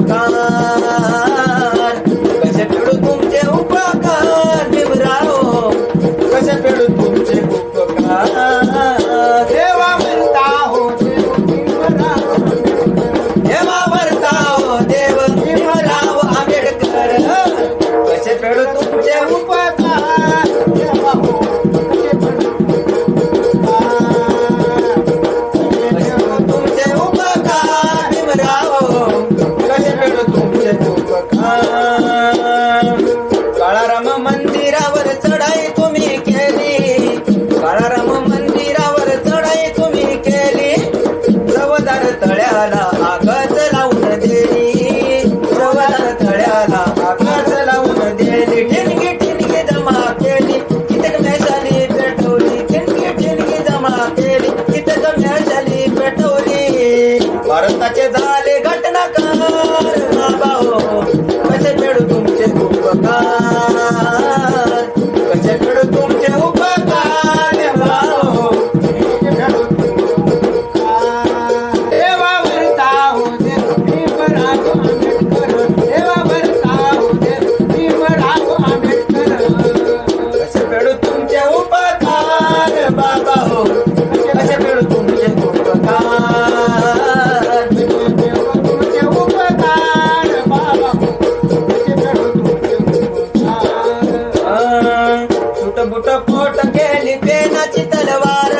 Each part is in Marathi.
Americana. la cara. बुट पोट केली पेनाची तलवार.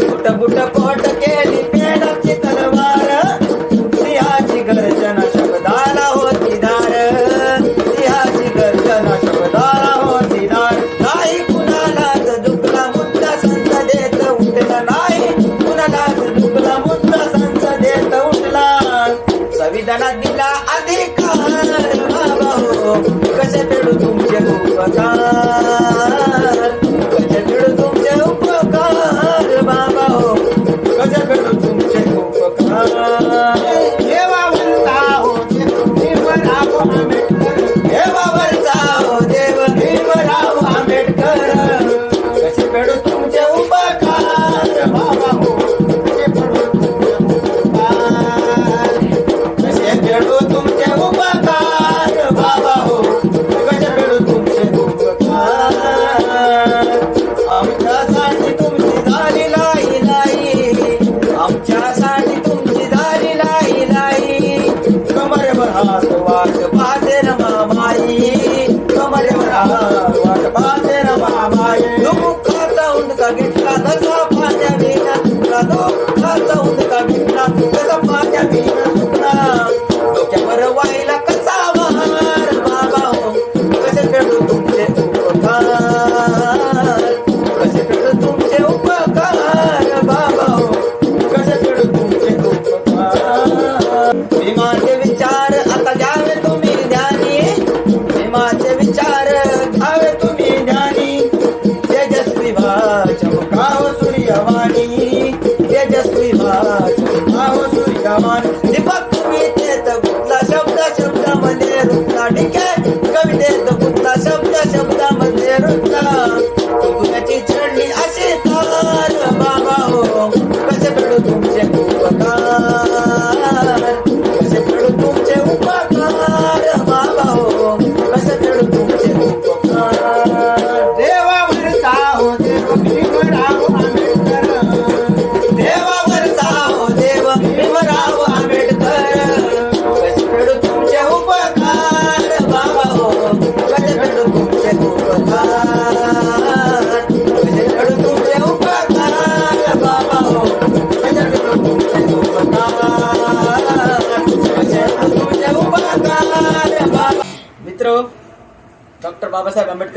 बुट बुट पोट केली पेनाची तलवार. सिंहाची गर्जना शब्दाला होती दार सिंहाची गर्जना शब्दाला होती दार नाही कुणालाच दुखला मुद्दा संसदेत उठला नाही कुणालाच दुखला मुद्दा संसदेत उठला. संविधानात दिला अधिकार. बाबा कसे पेडू तू Obrigado. కవితేందుకు శబ్ద శబ్ద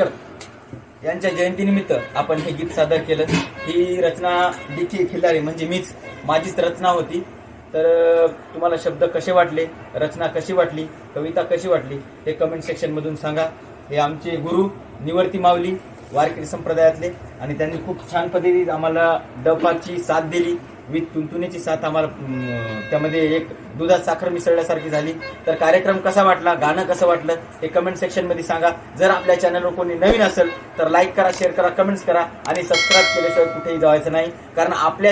आंबेडकर यांच्या जयंतीनिमित्त आपण हे गीत सादर केलं. ही रचना देखील खिल्लारी म्हणजे मीच. माझीच रचना होती. तर तुम्हाला शब्द कसे वाटले? रचना कशी वाटली? कविता कशी वाटली? हे कमेंट सेक्शनमधून सांगा. हे आमचे गुरु निवर्ती मावली वारकरी संप्रदायातले आणि त्यांनी खूप छान पद्धतीने आम्हाला डपाची साथ दिली. विथ तुंतुनीची साथ आम्हाला त्यामध्ये एक दुधात साखर मिसळल्यासारखी झाली. तर कार्यक्रम कसा वाटला गाणं कसं वाटलं हे कमेंट सेक्शनमध्ये सांगा. जर आपल्या चॅनलवर कोणी नवीन असेल तर लाईक करा शेअर करा कमेंट्स करा आणि सबस्क्राईब केल्याशिवाय कुठेही जायचं नाही. कारण आपल्या